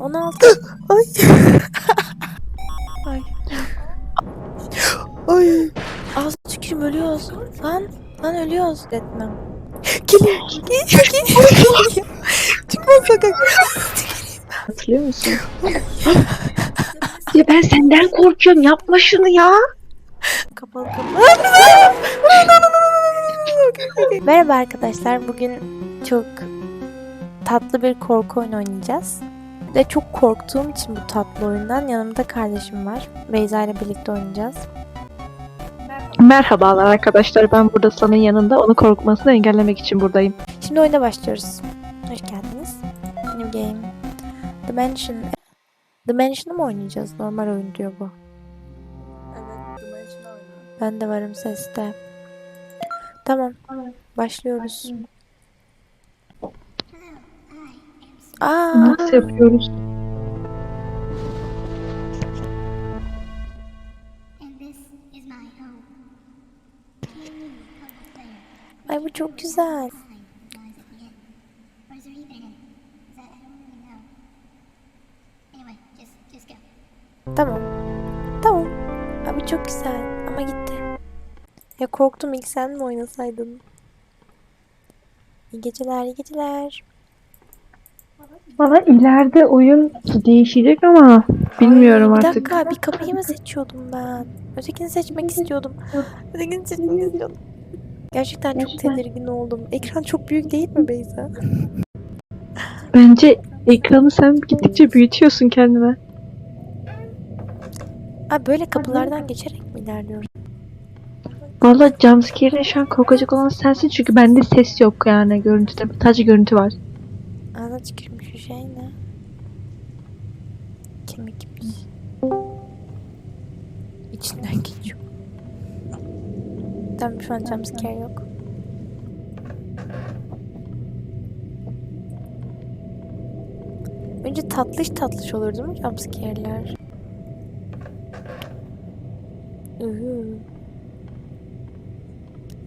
16. Ay. Ay. Ay. Az tükürüm ölüyoruz. Lan. Lan ölüyoruz. Etmem. Geliyor. Geliyor. Geliyor. Çıkma sakın. Hatırlıyor musun? ya ben senden korkuyorum. Yapma şunu ya. Kapalı kapalı. Merhaba arkadaşlar. Bugün çok tatlı bir korku oyunu oynayacağız. Ve çok korktuğum için bu tatlı oyundan yanımda kardeşim var. Beyza ile birlikte oynayacağız. Merhabalar arkadaşlar. Ben burada San'ın yanında onu korkmasını engellemek için buradayım. Şimdi oyuna başlıyoruz. Hoş geldiniz. New game. Dimension. Dimension'ı mı oynayacağız? Normal oyun diyor bu. Evet, Dimension oyunu. Ben de varım seste. Tamam. Başlıyoruz. Aa, Nasıl yapıyoruz? Ay bu çok güzel. Tamam. Tamam. Abi çok güzel ama gitti. Ya korktum ilk sen mi oynasaydın? İyi geceler, iyi geceler. Valla ileride oyun değişecek ama bilmiyorum Ay, bir artık. dakika bir kapıyı mı seçiyordum ben? Ötekini seçmek istiyordum. Ötekini seçmek istiyordum. Gerçekten çok tedirgin oldum. Ekran çok büyük değil mi Beyza? Bence ekranı sen gittikçe büyütüyorsun kendime. Abi böyle kapılardan geçerek mi ilerliyoruz? Valla jumpscare'e şu an korkacak olan sensin çünkü bende ses yok yani görüntüde. Sadece görüntü var. Ağzına tükürmüş Tamam şu an jumpscare yok. Önce tatlış tatlış olur değil mi jumpscare'ler?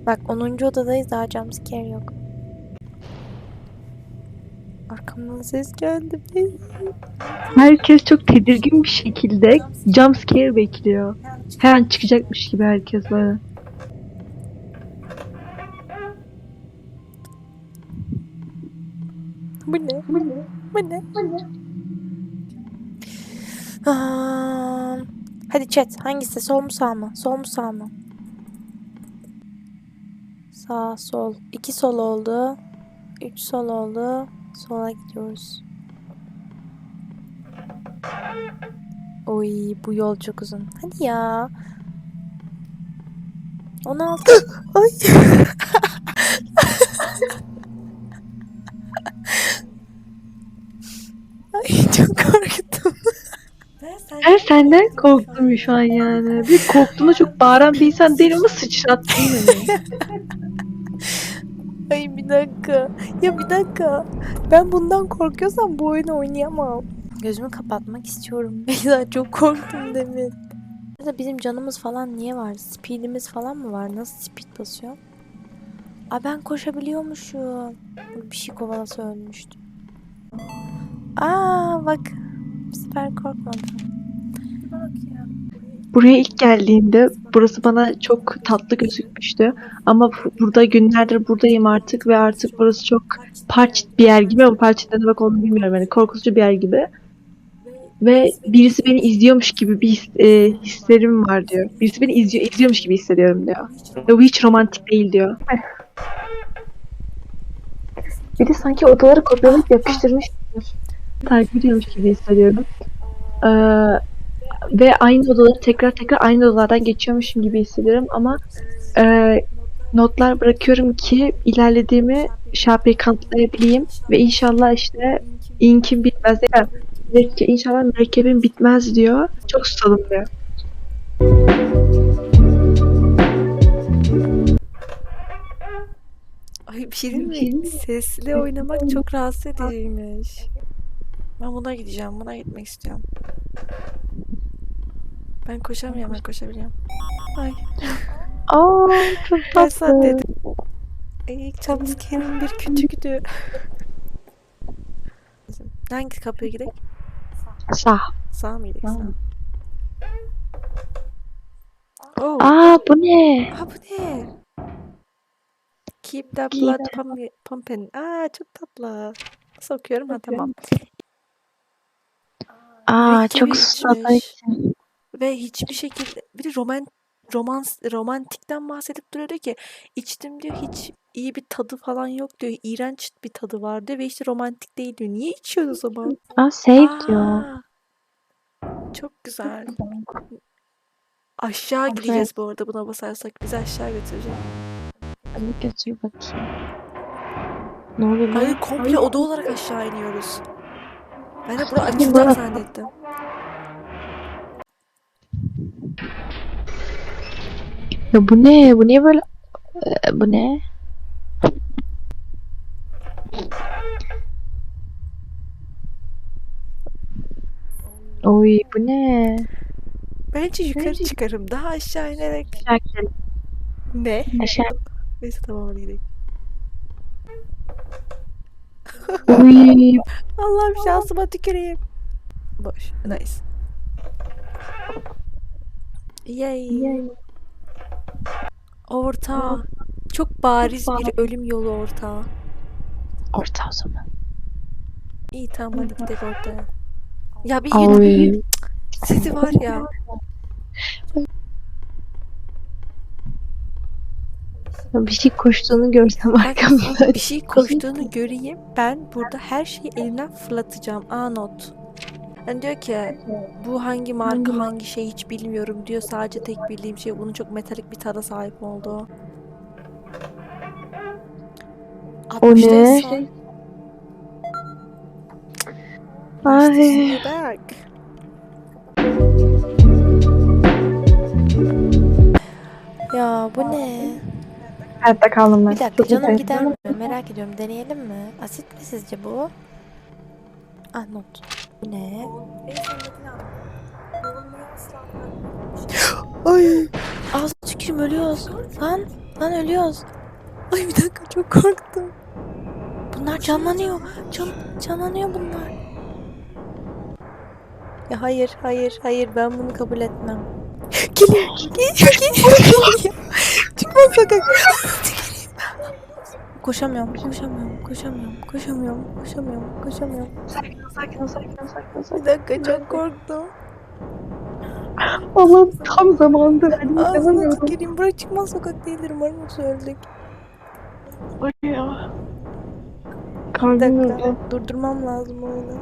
Bak 10. odadayız daha jumpscare yok. Arkamdan ses geldi. Herkes çok tedirgin bir şekilde jumpscare bekliyor. Her an çıkacakmış gibi herkes böyle. Bu ne? Bu ne? Bu ne? Aa, hadi chat hangisi? Sol mu sağ mı? Sol mu sağ mı? Sağ sol. İki sol oldu. Üç sol oldu. Sola gidiyoruz. Oy bu yol çok uzun. Hadi ya. 16. Ay. Ay Ben senden korktum şu an yani. Bir korktuğunda çok bağıran bir insan değil ama sıçrattın beni. Ay bir dakika. Ya bir dakika. Ben bundan korkuyorsam bu oyunu oynayamam. Gözümü kapatmak istiyorum. Beyza çok korktum demin. Burada bizim canımız falan niye var? Speedimiz falan mı var? Nasıl speed basıyor? Aa ben koşabiliyormuşum. Bir şey kovalasa ölmüştüm. Aa bak. Sefer korkmadım. Buraya ilk geldiğimde burası bana çok tatlı gözükmüştü. Ama bu- burada günlerdir buradayım artık ve artık burası çok parçit bir yer gibi ama parçit ne demek olduğunu bilmiyorum. Yani korkutucu bir yer gibi. Ve birisi beni izliyormuş gibi bir his, e, hislerim var diyor. Birisi beni izliyor, izliyormuş gibi hissediyorum diyor. Ve bu hiç romantik değil diyor. Bir de sanki odaları kopyalayıp yapıştırmış. Takip ediyormuş gibi hissediyorum. Ee, ve aynı odaları tekrar tekrar aynı odalardan geçiyormuşum gibi hissediyorum ama e, notlar bırakıyorum ki ilerlediğimi şapayı kanıtlayabileyim ve inşallah işte inkim bitmez değil mi? İnşallah mürekkebim bitmez diyor. Çok susadım diyor. Ay bir şey değil mi? Sesli oynamak çok rahatsız ediciymiş. Ben buna gideceğim. Buna gitmek istiyorum. Ben koşamıyorum. Ben koşabiliyorum. Ay. Aa çok tatlı. dedim. İlk jumpscare'in bir küçüktü. Hangi kapıya gidelim? Sağ. Sağ mıydık Sağ. sağ? Oh. Aa bu ne? Aa bu ne? Keep the blood pump- pumping. Aa çok tatlı. Nasıl okuyorum? Ha tamam. Aa Mürekkebi çok için. Ve hiçbir şekilde bir de roman romans romantikten bahsedip duruyor diyor ki içtim diyor hiç iyi bir tadı falan yok diyor. İğrenç bir tadı var diyor ve işte romantik değil diyor. Niye içiyoruz o zaman? Aa save diyor. Aa, Çok güzel. Aşağı Aferin. gideceğiz bu arada buna basarsak bizi aşağı götürecek. Hadi götür bakayım. Ne oluyor? Hayır komple oda olarak aşağı iniyoruz. Ben de bura Hadi açılacak zannettim. Ya bu ne? Bu niye böyle? Ee, bu ne? Oy bu ne? Bence yukarı çıkarım. Daha aşağı inerek. Aşağı gidelim. Ne? Aşağı. Neyse tamam hadi gidelim. Uy. Allah'ım şansıma tüküreyim. Boş. Nice. Yay. Orta. Çok bariz bir ölüm yolu orta. Orta o zaman. İyi tamam hadi gidelim ortaya. Ya bir. Oy. Sizi var ya. Bir şey koştuğunu görsem arkamda. bir şey koştuğunu göreyim. Ben burada her şeyi elimden fırlatacağım. A not. Yani diyor ki bu hangi marka hangi şey hiç bilmiyorum diyor. Sadece tek bildiğim şey bunun çok metalik bir tada sahip olduğu. O 60'ta ne? son. Ay. Ya bu ne? Hayatta kaldım ben. Bir dakika Çok canım gider mi? Merak ediyorum. Deneyelim mi? Asit mi sizce bu? Ah not. Ne? Ay. Az tükürüm ölüyoruz. Lan. Lan ölüyoruz. Ay bir dakika çok korktum. Bunlar canlanıyor. Can, canlanıyor bunlar. Ya hayır hayır hayır ben bunu kabul etmem. Geliyor. Geliyor. Çıkma sokak. Koşamıyorum, koşamıyorum, koşamıyorum, koşamıyorum, koşamıyorum, koşamıyorum. Sakin ol, sakin ol, sakin ol, sakin ol. Bir dakika çok korktum. Allah'ım tam zamanında verdim. Ağzına tüküreyim. Burası çıkmaz sokak değildir. Umarım yoksa öldük. Ay ya. Bir Kalbim dakika. durdu. Durdurmam lazım oyunu.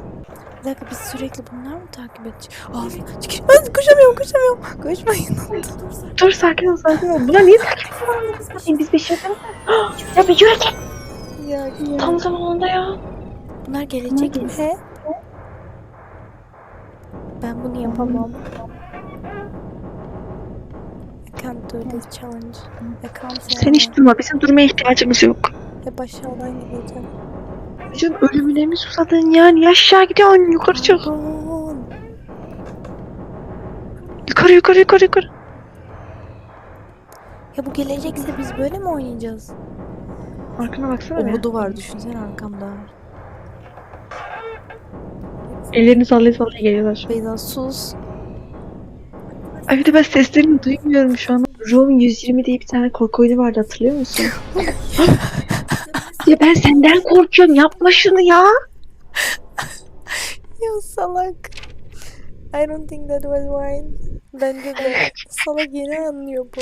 Bir dakika biz sürekli bunlar mı takip edeceğiz? Ay, koşamıyorum, koşamıyorum. Koşmayın. Dur sakin ol, sakin ol. Buna niye sakin ol? Biz bir şey yapalım. Ya bir yürü git. ya, Tam zamanında ya. Bunlar gelecek mi? He? Ben bunu yapamam. I can't do this challenge. I can't Sen hiç durma. Bizim durmaya ihtiyacımız yok. Hep aşağıdan gideceğim. Canım ölümüne mi susadın ya? Niye aşağı gidiyorsun? Yukarı çık. Yukarı yukarı yukarı yukarı. Ya bu gelecekse biz böyle mi oynayacağız? Arkana baksana be. Umudu var düşünsene arkamda. Ellerini sallaya sallaya geliyorlar şu an. Beyza sus. Ay bir de ben seslerini duymuyorum şu an. Room 120 diye bir tane korku oyunu vardı hatırlıyor musun? ya ben senden korkuyorum yapma şunu ya. Ya salak. I don't think that was mine. Bence de salak yeni anlıyor bu.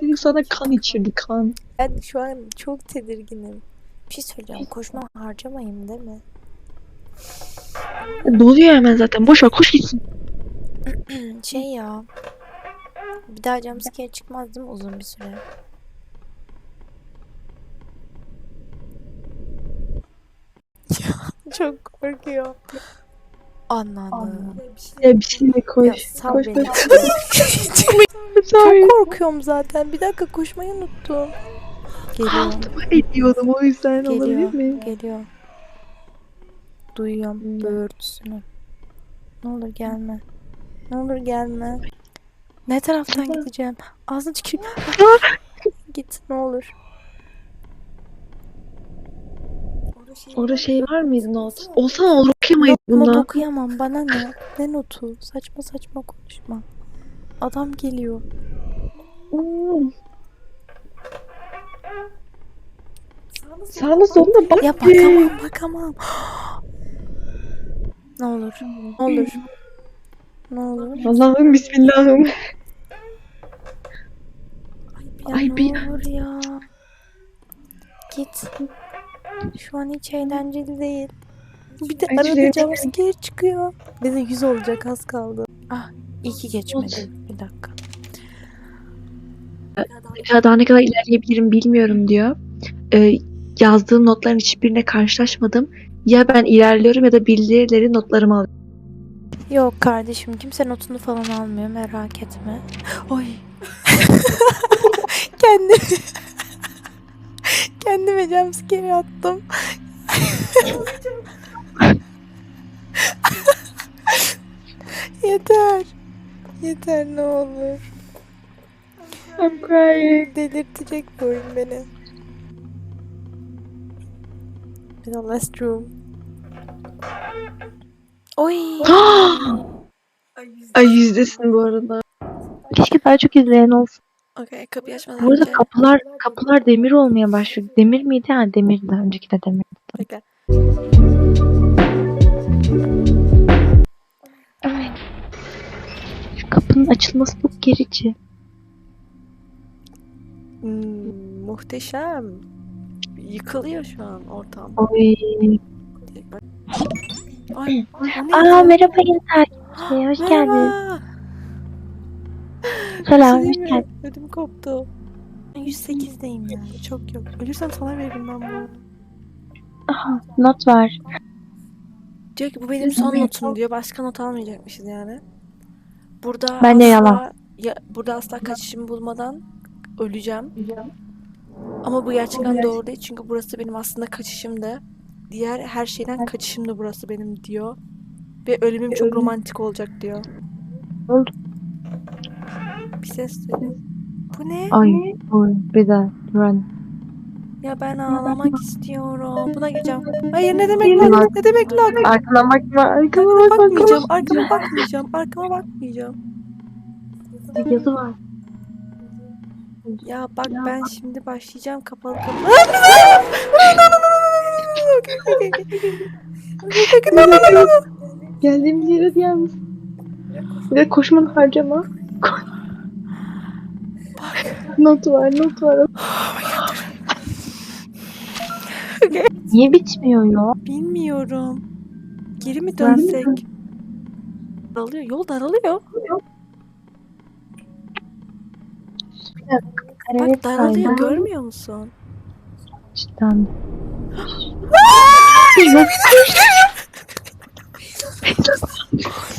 Çocuk sana kan içirdi kan. Ben şu an çok tedirginim. Bir şey söyleyeceğim. Koşma harcamayayım değil mi? Doluyor hemen zaten. Boş ver koş gitsin. şey ya. Bir daha jumpscare çıkmaz değil mi uzun bir süre? Çok korkuyor. Anladım. Ya bir şey koş. Ya sal koş beni. koş. Çok korkuyorum zaten. Bir dakika koşmayı unuttum. Geliyor. Altıma ediyordum o yüzden Geliyor. olabilir mi? Geliyor. Duyuyorum böğürtüsünü. Ne olur gelme. Ne olur gelme. Ne taraftan gideceğim? Ağzını çıkayım. Git ne olur. Orada şey var mıydı not? Olsana olur. Okuyamayız Not bunu. okuyamam bana ne? Ne notu? Saçma saçma konuşma. Adam geliyor. Hmm. Sağına soluna bak. Ya bakamam bakamam. ne olur. Ne olur. Ne olur. Allah'ım bismillahım. Ya Ay, ne bir- olur ya. Git. Şu an hiç eğlenceli değil. Bir de arada şuraya jumpscare çıkıyor. Bize 100 olacak az kaldı. Ah iyi ki geçmedi. Bir dakika. Ya daha ne kadar ilerleyebilirim bilmiyorum diyor. Ee, yazdığım notların hiçbirine karşılaşmadım. Ya ben ilerliyorum ya da bildirileri notlarımı alıyorum. Yok kardeşim kimse notunu falan almıyor merak etme. Oy. Kendim kendime jumpscare attım. Yeter. Yeter ne olur. I'm crying. Delirtecek bu oyun beni. Bir de last room. Oy. Ay yüzdesin bu arada. Keşke daha çok izleyen olsun. Okey kapıyı açmadan Bu arada önce. kapılar kapılar demir olmaya başlıyor. Demir miydi? Ha demirdi. Önceki de demir. Bekle. Evet. Şu kapının açılması çok gerici. Hmm, muhteşem. Yıkılıyor şu an ortam. Oy. Ay, ne Aa ya? merhaba yeni takipçi. Hoş geldin. Merhaba. Selam, şey mi? Ödüm koptu. 108'deyim yani. Çok yok. Ölürsem sana veririm ben bunu. Aha, not var. Diyor ki bu benim son notum diyor. Başka not almayacakmışız yani. Burada Ben de asla, yalan. Ya, burada asla kaçışımı bulmadan öleceğim. Ama bu gerçekten doğru değil. Çünkü burası benim aslında kaçışımdı. Diğer her şeyden kaçışımdı burası benim diyor. Ve ölümüm çok romantik olacak diyor. Oldu. Bir ses duydum. Bu ne? Ay, oy, bir daha. Run. Ya ben ağlamak istiyorum. Buna gireceğim. Hayır ne demek lan? Ne demek lan? Arkana bakma, arkana Arkama bakma. bakmayacağım. Arkama bakmayacağım. Arkama bakmayacağım. Yazı var. Ya bak ben şimdi başlayacağım kapalı kapalı. Geldiğimiz yere yalnız. Bir de koşmanı harcama. Not var, not var. Niye bitmiyor ya? Bilmiyorum. Geri mi dönsek? Daralıyor. Yol daralıyor. Bak daralıyor. Görmüyor musun? Cidden.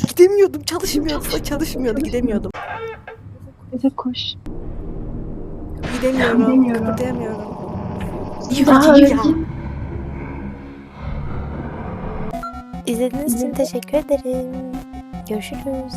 Gidemiyordum. Çalışmıyordu. Çalışmıyordu. Gidemiyordum. Bir de koş. Gidemiyorum. Aa, Ya. İzlediğiniz için teşekkür ederim. Görüşürüz.